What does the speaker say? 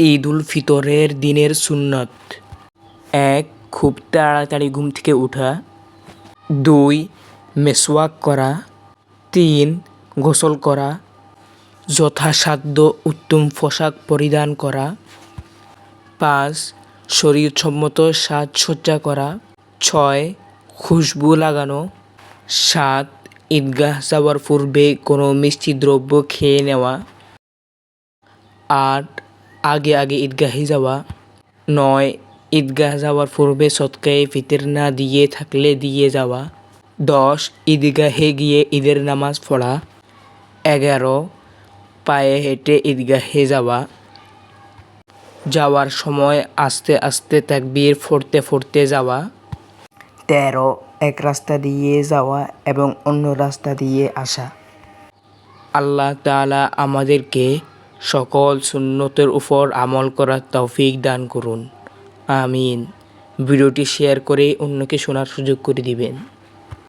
ঈদ উল ফিতরের দিনের সুন্নত। এক, খুব তাড়াতাড়ি ঘুম থেকে ওঠা দুই, মেসওয়াক করা। তিন, গোসল করা। যথাসাধ্য উত্তম পোশাক পরিধান করা। পাঁচ শরীরসম্মত সাজসজ্জা করা। ছয়, খুশবু লাগানো। সাত, ঈদগাহ যাওয়ার পূর্বে কোনো মিষ্টি দ্রব্য খেয়ে নেওয়া। আট আগে আগে ঈদগাহে যাওয়া। নয়, ঈদগাহ যাওয়ার পূর্বে সৎকায়ে ফিতর না দিয়ে থাকলে দিয়ে যাওয়া। দশ, ঈদগাহে গিয়ে ঈদের নামাজ পড়া। এগারো, পায়ে হেঁটে ঈদগাহে যাওয়া। যাওয়ার সময় আস্তে আস্তে তাকবীর পড়তে পড়তে যাওয়া। তেরো, এক রাস্তা দিয়ে যাওয়া এবং অন্য রাস্তা দিয়ে আসা। আল্লাহ তাআলা আমাদেরকে সকল সুন্নতের উপর আমল করার তৌফিক দান করুন। আমিন। ভিডিওটি শেয়ার করে অন্যকে শোনার সুযোগ করে দিবেন।